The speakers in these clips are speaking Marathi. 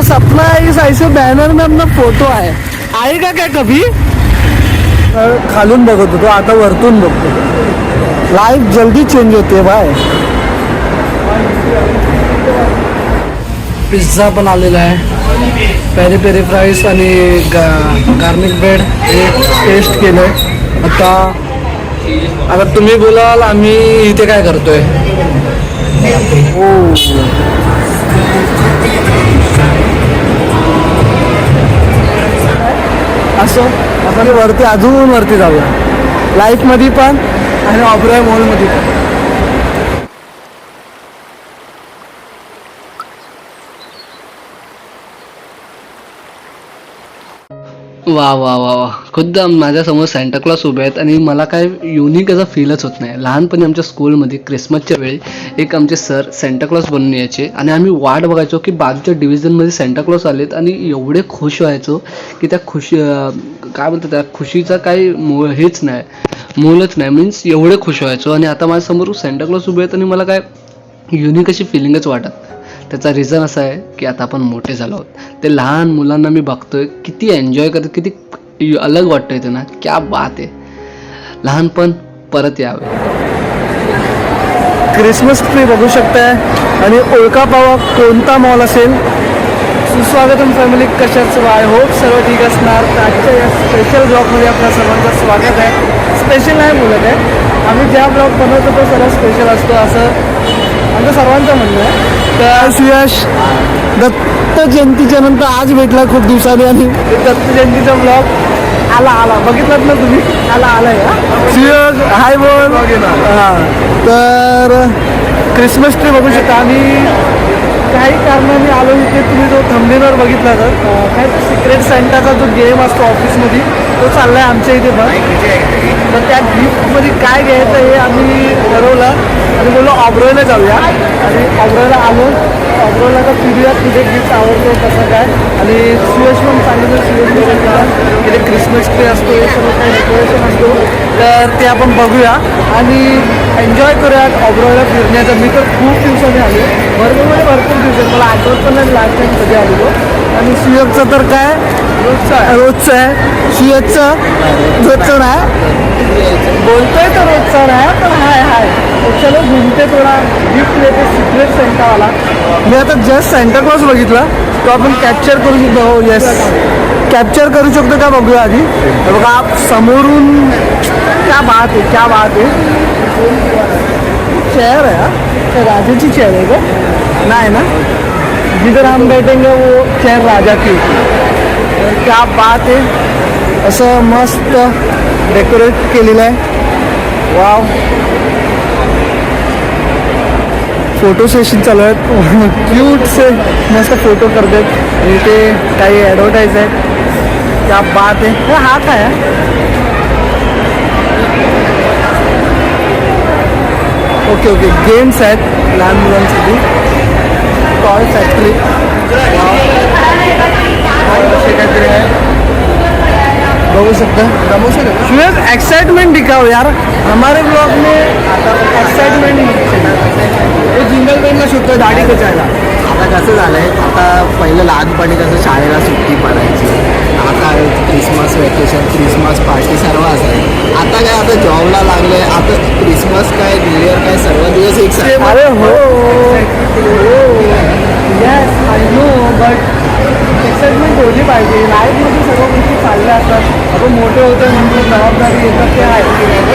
मेरा सपना है इस ऐसे बैनर में अपना फोटो आहे. आएगा क्या कभी? खालून बघत होतो आता वरतून बघतो. लाईफ जल्दी चेंज होते बाय पिझ्झा पण आलेला आहे. पेरी पेरी फ्राईस आणि गा गार्लिक ब्रेड हे टेस्ट केलं आहे आता आता तुम्ही बोलाल आम्ही इथे काय करतोय? ओ. असो? आपण वरती अजून वरती जाऊया. लाईफमध्ये पण आणि ऑब्रॉय मॉलमध्ये पण. वा वा वा वा. खुद्द माझ्यासमोर सँटाक्लॉस उभे आहेत आणि मला काय युनिक असा फीलच होत नाही. लहानपणी आमच्या स्कूलमध्ये क्रिसमसच्या वेळी एक आमचे सर सँटाक्लॉस बनून यायचे आणि आम्ही वाट बघायचो की बाजूच्या डिव्हिजनमध्ये सँटाक्लॉस आलेत आणि एवढे खुश व्हायचो की त्या खुशी काय म्हणतात त्या खुशीचा काही मो हेच नाही मोलच नाही. मीन्स एवढे खुश व्हायचो आणि आता माझ्यासमोर सँटाक्लॉस उभे आहेत आणि मला काय युनिक अशी फिलिंगच वाटत त्याचा रिझन असा आहे की आता आपण मोठे झालो आहोत. ते लहान मुलांना मी बघतोय किती एन्जॉय करतो किती अलग वाटतंय त्यांना. क्या बात आहे. लहानपण परत यावे. क्रिसमस ट्री बघू शकताय आणि ओळखा पावा कोणता मॉल असेल? सुस्वागतम फॅमिली कशाच? आय होप सर्व ठीक असणार. आजच्या या स्पेशल ब्लॉगमध्ये आपल्या सर्वांचं स्वागत आहे. स्पेशल नाही बोलत आहे. आम्ही ज्या ब्लॉग बनवतो तो सर्व स्पेशल असतो असं आमचं सर्वांचं म्हणणं आहे. तर सुयश दत्त जयंतीच्या नंतर आज भेटला खूप दिवसांनी आणि दत्त जयंतीचा ब्लॉग आला आला. बघितलात ना तुम्ही? आला आलाय का सुयश हाय बोल. हां. तर क्रिसमस ट्री बघू शकता. आम्ही काही कारणाने आलो इथे. तुम्ही जो थंबनेवर बघितला तर काय सेंटाचा जो गेम असतो ऑफिसमध्ये तो चालला आहे आमच्या इथे पण तर त्या गिफ्टमध्ये काय घ्यायचं हे आम्ही ठरवलं. आणि बोललो ऑब्रोला जाऊया. आणि ऑब्रोला आलो. ऑब्रोला तर फिरूया तुझे गिफ्ट आवडतो कसं काय. आणि सुयश पण सांगितलं सुयश पण सांगितलं क्रिसमस ट्री असतो हे सर्व काही डेकोरेशन असतो. तर ते आपण बघूया. आणि एन्जॉय करूयात ऑब्रोला फिरण्याचं. मी तर खूप दिवसांनी आलो. भरपूर म्हणजे भरपूर दिवस मला आठवत पण नाही लास्ट टाईम कधी आलेलो. आणि सुयशचं तर काय रोजचं रोजचं आहे. सुयशचं रोजचं नाही? बोलतोय तर रोजचा नाही पण हाय हाय. चलो घुमते थोडा. गिफ्ट देते सिक्रेट सेंटावाला मी आता जस्ट सेंटा क्लॉज बघितला. तो आपण कॅप्चर करू शकतो. हो येस कॅप्चर करू शकतो का बघूया आधी? बघा समोरून क्या बात आहे क्या बात आहे. चेअर आहे हा? राजाची चेअर आहे का नाही ना? जिधर हम बैठेंगे वो चेअर राजा की क्या बात आहे असं मस्त डेकोरेट केलेलं आहे. वाव फ़ोटो सेशन चालू आहेत. क्यूटचे मस्त फ़ोटो करतात. आणि ते काही ॲडव्हर्टाईज आहेत. त्या बात हे. हा काय ओके ओके गेम्स आहेत. लहान मुलांसाठी. टॉय फॅक्टरी असे काहीतरी आहे? बघू सकते हैं सुरेश एक्साइटमेंट दिखाओ यार. हमारे ब्लॉग में एक्साइटमेंट हे जिंगल बेनला शोधतोय दाढी कचायला आता कसं झालंय? आता पहिलं लहानपणी कसं शाळेला सुट्टी पडायची. आता क्रिसमस वेकेशन क्रिसमस पार्टी सर्व असायची आता काय आता जॉबला लागले आता क्रिसमस काय न्यू इयर काय सर्व दिवस एक. अरे हो. Yes I know but excitement ठेवली पाहिजे. लाईफमध्ये सर्व गोष्टी चालल्या असतात. आपण मोठे होते म्हणजे जबाबदारी येतात ते आहे.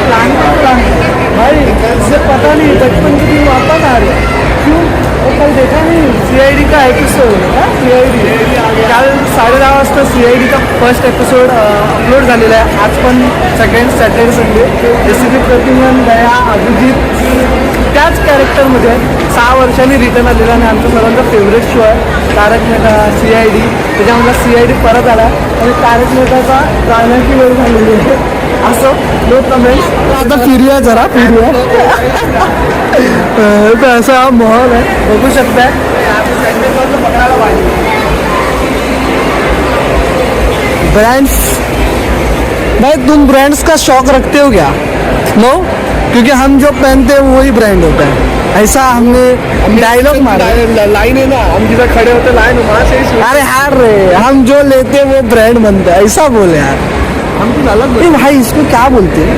लहान लहानपण लहान भाई मुझे पता नाही बचपन की वापस आ रहे क्यों? वो कल देखा नहीं. सी आई डी का एपिसोड सी आई डी काल साडे दहा वाजता सी आई डीचा फर्स्ट एपिसोड अपलोड झालेला आहे. आज पण सेकंड सॅटर्डे संडे रेसिपी प्रतिमन दया अभिजित त्याच कॅरेक्टरमध्ये सहा वर्षांनी रिटर्न आलेला आणि आमचा सर्वांचा फेवरेट शो आहे. Tarak Mehta C I D त्याच्यामध्ये सी आय डी परत आला. आणि तारक मेहताचा जाण्याची वेळ झालेली आहे. असं. नो कमेंट्स आता फिरूया जरा फिरूया. तर असा हा माहोल आहे. बघू शकताय. पकडायला पाहिजे ब्रांड्स भाई तुम ब्रांड्स का शौक रखते हो क्या? नो क्योंकि हम जो पहनते हैं वही ब्रांड होता है. ऐसा हमने डायलॉग मारा। लाइन है ना हम जिधर खड़े होते लाइन वहाँ से ही अरे हार रे हम जो लेते वो ब्रांड बनते हैं। ऐसा बोले यार। हम कुछ अलग अरे भाई इसको क्या बोलते हैं?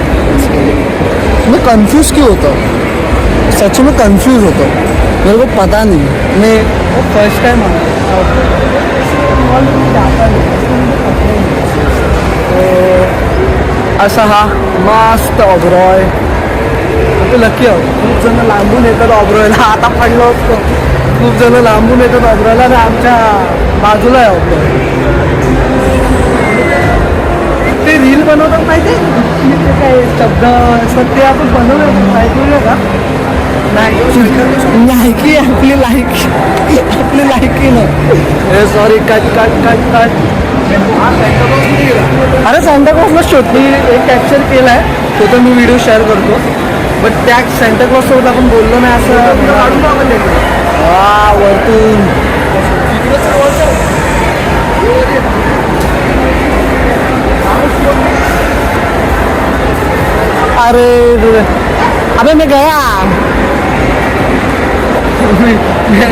मैं कंफ्यूज क्यों होता हूँ? सच में कंफ्यूज होता हूँ। मेरे को पता नहीं। मैं फ़र्स्ट टाइम असा हा मस्त ऑब्रॉय तो लकी आहोत. खूप जण लांबून येतात ऑब्रॉयला. आता पडलो असतो. खूप जण लांबून येतात ऑब्रॉयला आणि आमच्या बाजूला आहे ऑब्रॉय. ते रील बनवतात माहिती आहे? ते काय शब्द असतात ते आपण बनवलं ऐकलं का? नाही लायकी आपली लायकी आपली लायकी नाही. Sorry cut cut cut cut अरे सांताक्लॉजला शोध मी एक कॅप्चर केला आहे तो तर मी व्हिडिओ शेअर करतो. बट त्या सांताक्लॉजसोबत आपण बोललो नाही असं. वा वरतून. अरे अबे मी गया.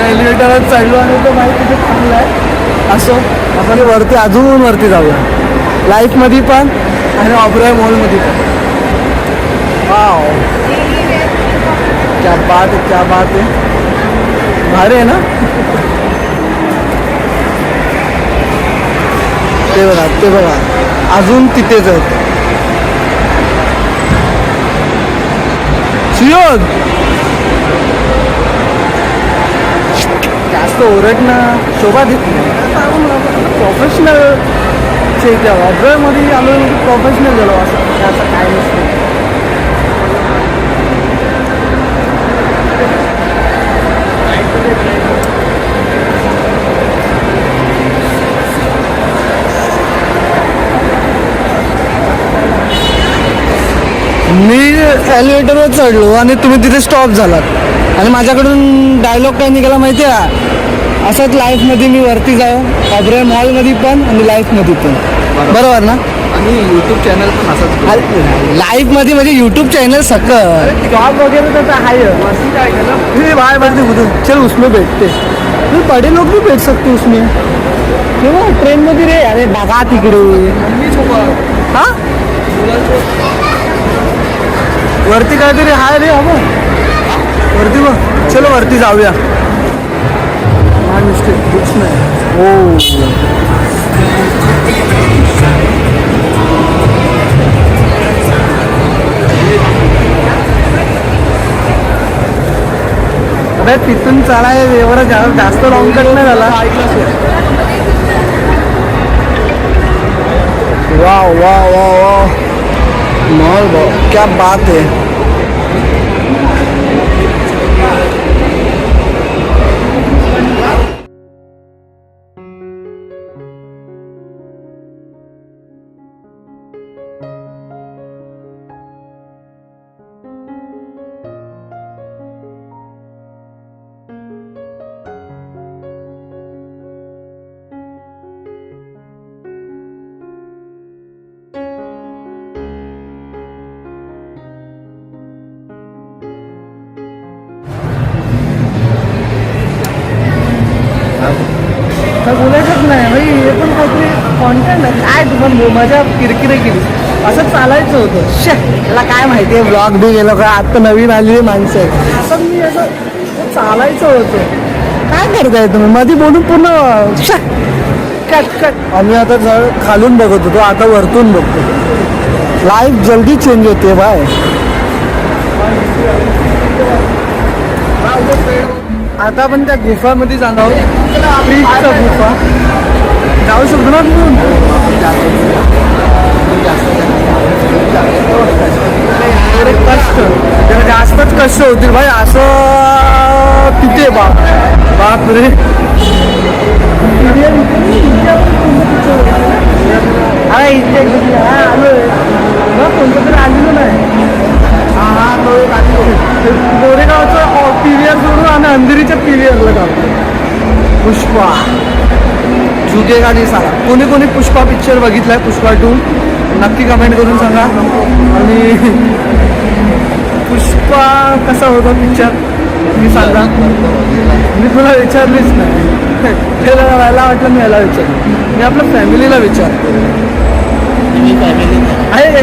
एलिव्हेटरात चढलो आणि तो बाईक तिथे चांगला आहे असो. आपण वरती अजून वरती जाऊया. लाईफमध्ये पण आणि ऑब्रॉय मॉलमध्ये पण. वाव. क्या बात है क्या बात है. भारी आहे ना? ते बघा ते बघा. अजून तिथेच आहेत सुयोग जास्त ओरडणं शोभा देत नाही. प्रोफेशनल चे ऑब्रॉयमध्ये आलो प्रोफेशनल झालो असं. असं काय नसतं. एलिव्हेटरवर चढलो आणि तुम्ही तिथे स्टॉप झालात. आणि माझ्याकडून डायलॉग काय निघाला माहिती आहे असंच लाईफमध्ये मी वरती जाऊ ऑब्रॉय मॉलमध्ये पण आणि लाईफमध्ये पण. बरोबर. ना? आणि यूट्यूब चॅनल पण असंच लाईफमध्ये म्हणजे यूट्यूब चॅनल सकल. जॉब त्याचा आहे. काय केलं? खुद चल उसमें बैठते फिर बड़े लोग भी बैठ सकते उसमें क्यों ट्रेन मध्ये रे. अरे बघा तिकडे. हा? वरती काहीतरी हाय रे अबो वरती बघ. चलो वरती जाऊया. हा मिस्टेक कुछ नाही. हो. अबे तिथून चालाय एवढा जा- जास्त लॉंग कट नाही झाला. वाह वाह वाह वाह मॉल भाऊ क्या बात है। काय माहिती आहे ब्लॉग बी गेलो का आता नवीन आलेली माणसं आहे असं मी असं चालायचं होतं. काय करताय तुम्ही? मध्ये बोलून पूर्ण कट कट. आम्ही आता जर खालून बघत होतो आता वरतून बघतो. लाईफ जल्दी चेंज होते बाय. आता आपण त्या गुफामध्ये जाणार आहोत. फ्रीजचा गुफा. जाऊ शकतो ना तिथून एवढे कष्ट. जरा जास्तच कष्ट होतील भाई. असं तिथे बाप बाप? रे अरे इथे. हा, आलोय कोणतं तरी आलेलं नाही. हा हा तो एक आलेलो. गोरेगावचं पी व्ही आर सोडून आम्ही अंधेरीच्या पी व्ही जातो. पुष्पा. झुकेगा नाही साला. कोणी कोणी पुष्पा पिक्चर बघितलाय? पुष्पा टू? नक्की कमेंट करून सांगा. आणि पुष्पा कसा होता पिक्चर मी सांगा. मी तुला विचारलीच नाही. जरा मला वाटलं मी याला विचार मी आपल्या फॅमिलीला विचारतो. मी फॅमिली अरे हे.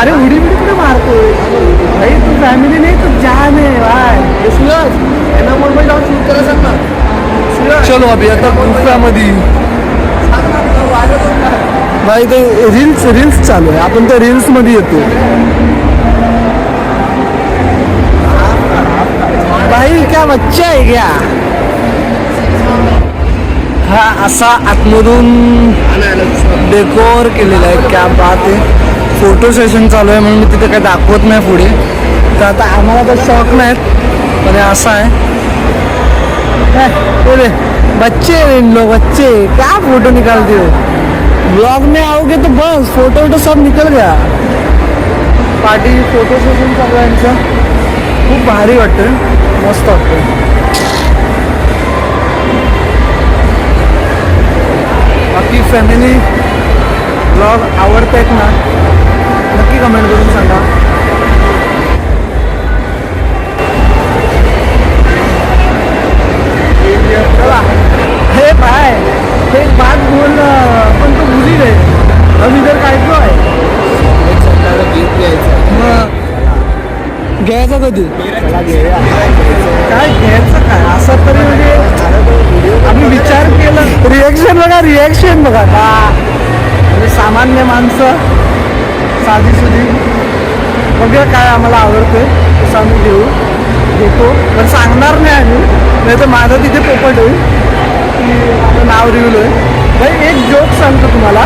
अरे उडी उडी कुठे मारतो भाई तू फॅमिली नाही तू जान आहे हे सूरज यांना मुंबई जाऊन शूट करायला सांग. ना सूरज. चलो अभि आता गुफामध्ये. भाई ते रील्स रील्स चालू आहे. आपण त्या रील्समध्ये येतो. भाई क्या बच्चा आहे क्या? हा असा आतमधून डेकोर केलेला आहे. क्या बात आहे. फोटो सेशन चालू आहे म्हणून मी तिथे काही दाखवत नाही पुढे. तर आता आम्हाला तर शौक नाहीत पण असा असं आहे. बच्चे हैं इन लोग बच्चे क्या फोटो निकालते हो? ब्लॉग में आओगे तो बस फोटो वोटो सब निकल गया। पार्टी फोटो सेशन चालू आहे यांचं खूप भारी वाटतं मस्त वाटतं बाकी फॅमिली ब्लॉग आवडत आहेत ना? नक्की कमेंट करून सांगा. चला. हे बाय. एक बात बोल पण तो भुली रे. हम इधर काय तो आहे घ्यायचं कधी? काय घ्यायचं काय? असं तरी म्हणजे आम्ही विचार केला. रिएक्शन बघा रिएक्शन बघा. का म्हणजे सामान्य माणसं साधी सुधी. बघूया काय आम्हाला आवडतंय. तसं आम्ही घेऊ घेतो. पण सांगणार नाही आम्ही. नाही तर माझं तिथे पोपट होईल. नाव रिव्हिल आहे. भाई एक जोक सांगतो तुम्हाला.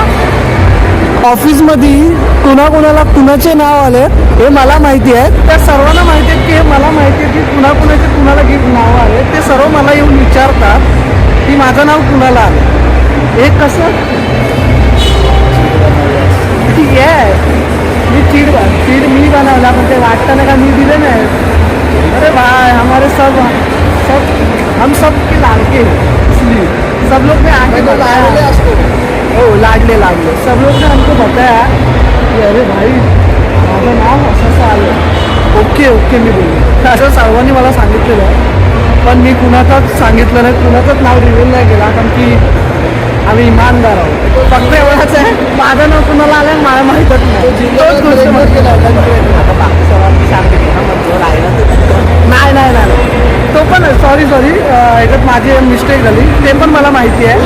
ऑफिसमध्ये कुणाकुणाला कुणाचे नाव आले हे मला माहिती आहे. त्या सर्वांना माहिती आहे की हे मला माहिती आहे की कुणाकुणाचे कुणाला गिफ्ट नाव आले. ते सर्व मला येऊन विचारतात की माझं नाव कुणाला आलं. हे कसं? ठीक आहे मी चीड चीड मी बनवला पण ते वाटताना का मी दिले नाही? अरे भाय हमारे सब सब हम सब के लाडके इसलिए सब लोग ने आगे बताया हो लाडले लाडले. सब लोग ने हमको बताया की अरे भाई माझं नाव असं असं आलं. ओके ओके मी बोललो. असं सर्वांनी मला सांगितलेलं आहे. पण मी कुणाचंच सांगितलं नाही कुणाचंच नाव रिव्हील नाही केला. कारण की आम्ही इमानदार आहोत. फक्त एवढंच आहे. माझं नाव कुणाला आलं मला माहीतच नाही. नाही नाही नाही. तो पण सॉरी सॉरी ह्याच्यात माझी मिस्टेक झाली. ते पण मला माहिती आहे.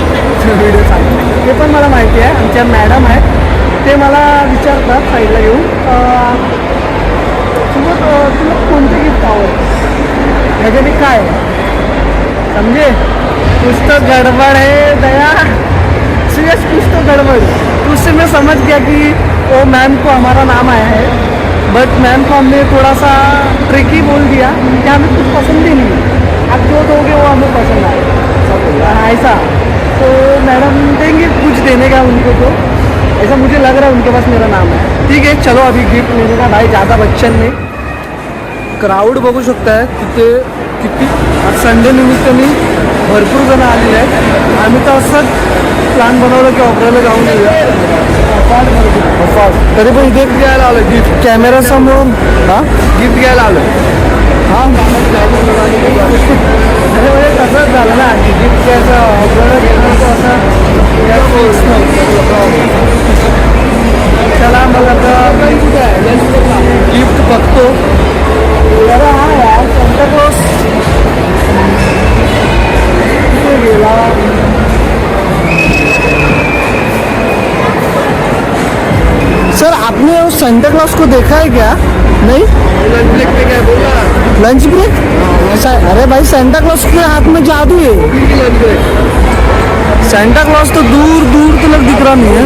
व्हिडिओ सांग. ते पण मला माहिती आहे. आमच्या मॅडम आहेत. ते मला विचारतात साईडला येऊन. अं, तुला तुला कोणते गिफ्ट आवडतं ह्याच्याने काय? समजे? पुस्तक गड़बड़ आहे दया. सीरियस पुस्तक गड़बड़. है। मी उससे मैं समझ गया कि वो मैम को हमारा नाम आया है. बट मैम को हमने थोड़ा सा ट्रिकी बोल दिया. कि हमें कुछ पसंद ही नहीं. आप जो दोगे वो हमें पसंद आएगा ऐसा. तो मैडम देंगे कुछ देने का उनको तो. ऐसा मुझे लग रहा है उनके पास मेरा नाम है. ठीक है चलो अभी गिफ्ट लेने का. भाई ज़्यादा बच्चन ने क्राऊड बघू शकताय. तिथे किती संडे निमित्त मी भरपूर जण आलेले आहेत. आम्ही तर असंच प्लॅन बनवलं की ऑपरेला जाऊन येऊया. तरी पण इथे घ्यायला आलो गिफ्ट कॅमेरा समोर हा? गिफ्ट घ्यायला आलो हा? म्हणजे तसंच झालं ना की गिफ्ट घ्यायचं ऑपरेला घेणार तो असं. चला मग आता गिफ्ट बघतो. अरे हा यार क्लॉज गेला सर आपने उस सेंटा क्लॉज को देखा है क्या? नहीं? लंच ब्रेक अरे भाई सेंटा क्लॉज के हाथ में जादू है। सेंटा क्लॉज तो दूर दूर तक दिख रहा नहीं है।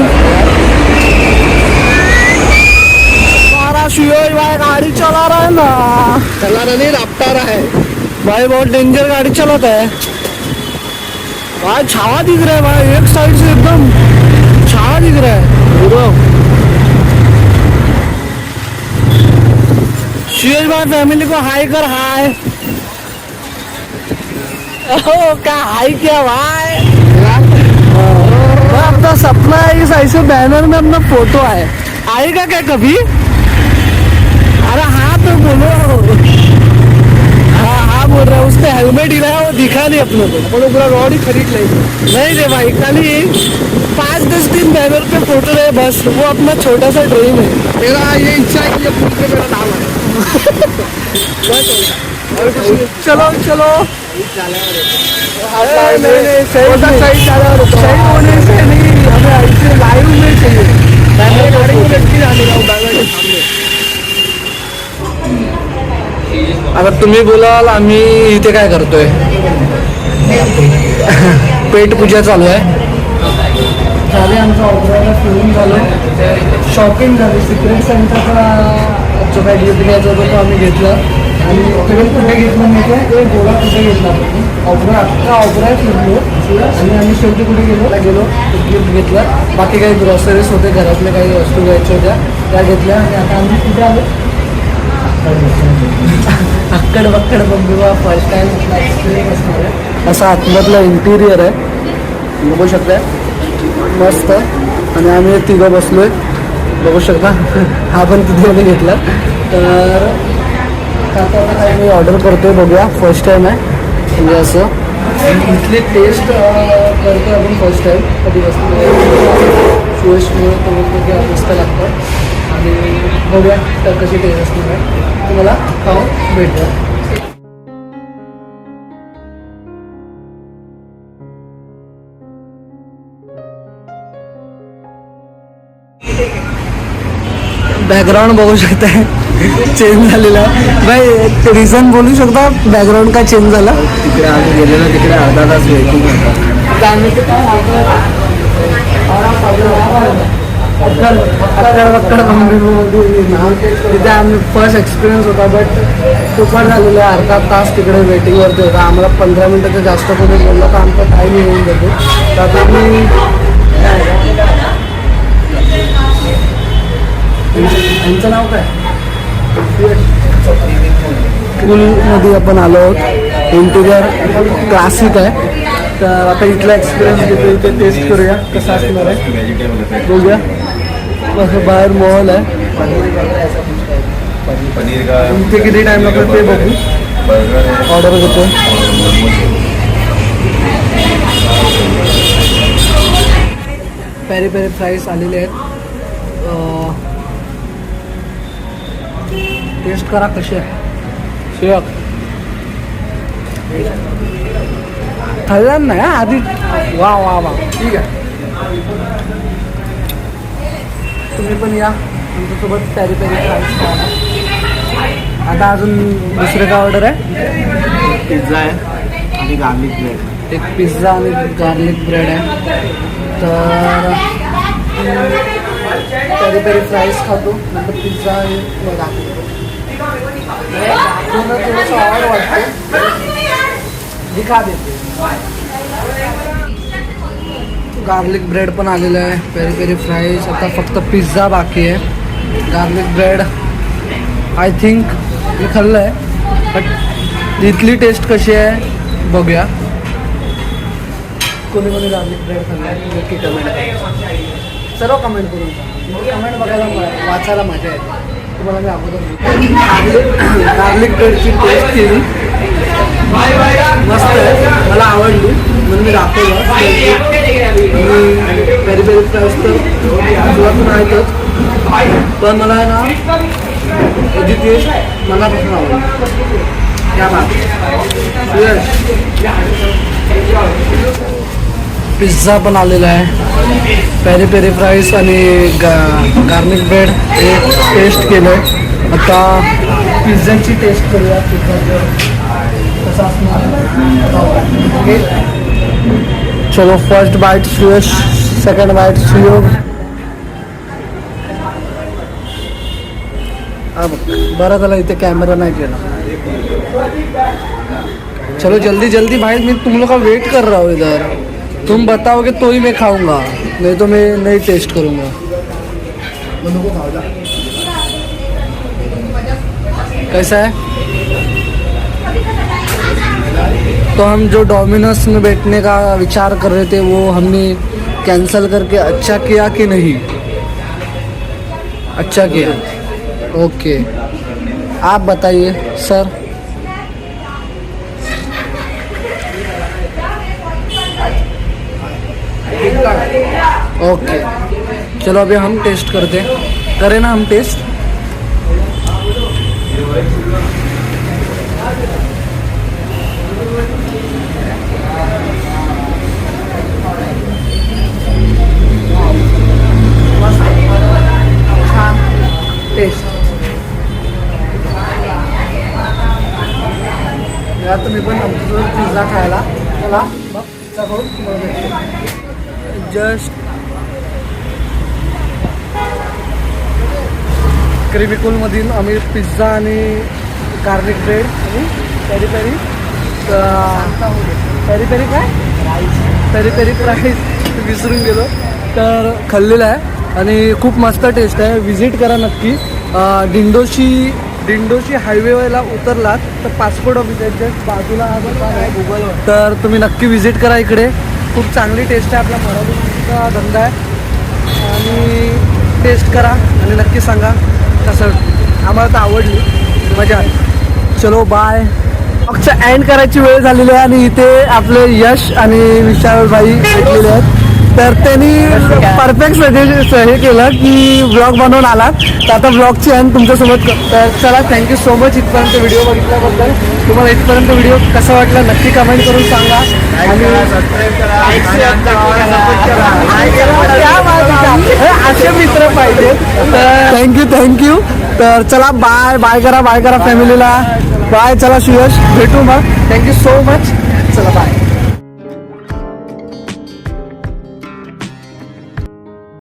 भाई गाड़ी चला रहा है ना। चला रहा नहीं रफ्तार है। भाई बहुत डेंजर गाड़ी चलाता है। भाई छावा दिख रहा है भाई एक साइड से एकदम। छावा दिख रहा है। पूरा भाई फैमिली को हाई कर हाय ओ क्या हाई किया भाई अपना सपना है इस ऐसे बैनर में अपना फ़ोटो है आएगा क्या कभी अरे हाँ तो बोलो हाँ हाँ बोल रहा है उसने हेलमेट ही हिलाया वो दिखा नहीं अपने को अपन पूरा रॉड ही खरीद लेंगे नहीं रे भाई खाली पाँच दस दिन बैनर पे फ़ोटो रहे बस वो अपना छोटा सा ड्रीम है मेरा ये इच्छा है कि ये पे मेरा नाम है। चलो चलो। अरे नहीं नहीं सही सही सही होने से नहीं हमें ऐसे लाइव में चाहिए। बैनर गाड़ी को लटकी जाने का बैनर के सामने आता तुम्ही बोलाल आम्ही इथे काय करतोय? पेट पूजा चालू आहे. झाले आमचं ऑर्डर फिरून झालं. शॉपिंग झाली सिक्रेट सेंटरचा जो काही गिफ्ट घ्यायचा होता तो आम्ही घेतला. आणि तुम्ही कुठे घेतलं नाही ते गोळा कुठे घेतला ऑफर अख्खा ऑफराय आहे फिरलो आणि आम्ही शेवटी कुठे गेलो? गेलो. गिफ्ट घेतला. बाकी काही ग्रॉसरीज होते घरातल्या काही वस्तू घ्यायच्या होत्या त्या घेतल्या. आणि आता आम्ही कुठे आलो अक्कड बक्कड बंबीवा फर्स्ट टाइम एक्सपिरियन्स असणार आहे. असा आतमधला इंटिरियर आहे. बघू शकता मस्त. आणि आम्ही तिघं बसलो आहे बघू शकता. हा पण तिथे घेतला. तर काय मी ऑर्डर करतोय बघूया. फर्स्ट टाईम आहे. म्हणजे असं. आणि इथली टेस्ट करतोय आपण फर्स्ट टाईम कधी वस्तू सुयशमुळे तो मस्त लागतं. आणि बघूया तर कशी टेस्ट असणार आहे. तुम्हाला खाऊन भेटूया. बॅकग्राऊंड बघू शकताय. चेंज झालेला. आहे भाई रिझन बोलू शकता? बॅकग्राऊंड का चेंज झाला? तिकडे आम्ही गेलेलो तिकडे अर्धा तास वेटिंग तिथे आम्ही फर्स्ट एक्सपिरियन्स होता बट तुपाट झालेला आहे. अर्धा तास तिकडे वेटिंगवरती होता. आम्हाला पंधरा मिनटाचं जास्त कोणी बोललं तर आमचा टाईम येऊन जातो. तर आता यांचं नाव काय? पूलमध्ये आपण आलो आहोत. इंटिरियर क्लासिक आहे. तर आता इथला एक्सपिरियन्स घेतो इथे टेस्ट करूया कसा असणार आहे. बघूया. असं बाहेर मॉल आहे. तुमचे इथे किती टाइम लागतो ते बघू. ऑर्डर घेतो पेरी पेरी फ्राईज आलेले आहेत. टेस्ट करा कसे आहे. शिवक. खाल्लं हा, आधी. वा वा वा. ठीक आहे. तुम्ही पण या. तुमच्यासोबत पॅरी पॅरी आता अजून दुसरं काय ऑर्डर आहे? पिझ्झा आहे आणि गार्लिक ब्रेड एक पिझ्झा आणि गार्लिक ब्रेड आहे. तर पेरी पेरी फ्राईज खातो. नंतर पिझ्झा आणि दाखवतो वाटते दिखा देते गार्लिक ब्रेड पण आलेलं आहे. पेरी पेरी फ्राईज आता फक्त पिझ्झा बाकी आहे. गार्लिक ब्रेड आय थिंक मी खाल्लं आहे बट इथली टेस्ट कशी आहे बघूया. कोणी कोणी गार्लिक ब्रेड खाल्ला आहे नक्की कमेंट सर्व कमेंट करून. कमेंट बघायला वाचायला मजा येते. तुम्हाला मी अगोदर गार्लिक ब्रेडची टेस्ट केली. मस्त आहे. मला आवडली. म्हणून मी दाखवलं. मी पेरी पेरी फ्राईज तर तुला पण आहेतच पण मला आहे ना याची टेस्ट मनापासून आवडली. क्या बात पिझ्झा पण आलेला आहे पेरी पेरी फ्राईज आणि गा गार्लिक ब्रेड हे टेस्ट केलं आहे आता पिझ्झाची टेस्ट करूया चलो first bite Suyash second bite Suyog हा बरं झालं इथे कॅमेरा नाही केला चलो, जल्दी जल्दी भाई, मैं तुम लोग का वेट कर रहा हूँ इधर। तुम बताओगे तो ही मैं खाऊँगा, नहीं तो मैं नहीं टेस्ट करूँगा। कैसा है? तो हम जो डोमिनोस में बैठने का विचार कर रहे थे, वो हमने कैंसिल करके अच्छा किया कि नहीं? अच्छा किया। ओके आप बताइए सर ओके चलो अभी हम टेस्ट करते हैं. करें ना हम टेस्ट छान टेस्ट या तुम्ही पण पिझ्झा खायला. चला मग तुम्हाला भेटतो. जस्ट क्रिमिकोलमधील आम्ही पिझ्झा आणि गार्लिक ब्रेड आणि पेरी पेरी पेरी पेरी काय? पेरी पेरी प्राईस विसरून गेलो. तर खाल्लेलं आहे आणि खूप मस्त टेस्ट आहे. व्हिजिट करा नक्की. अं, दिंडोशी दिंडोशी हायवेला उतरलात तर पासपोर्ट ऑफिस आहे. जस्ट बाजूला हा दुकान आहे. गुगलवर तर तुम्ही नक्की व्हिजिट करा इकडे. खूप चांगली टेस्ट आहे. आपला मराठीचा धंदा आहे. आणि टेस्ट करा आणि नक्की सांगा. कसं आम्हाला तर आवडली. मजा आली. चलो बाय फक्त एंड करायची वेळ झालेली आहे आणि इथे आपले यश आणि विशाल भाई भेटलेले आहेत. तर त्यांनी परफेक्ट सजेस्ट हे केलं की ब्लॉग बनवून आलात. तर आता ब्लॉगची एंड तुमच्यासोबत तर चला थँक्यू सो मच इथपर्यंत व्हिडिओ बघितल्याबद्दल. तुम्हाला इथपर्यंत व्हिडिओ कसा वाटला नक्की कमेंट करून सांगा. आणि असे मित्र पाहिजे तर थँक्यू थँक्यू तर चला बाय बाय करा बाय करा फॅमिलीला बाय चला सुयश. भेटू मग. थँक्यू सो मच चला बाय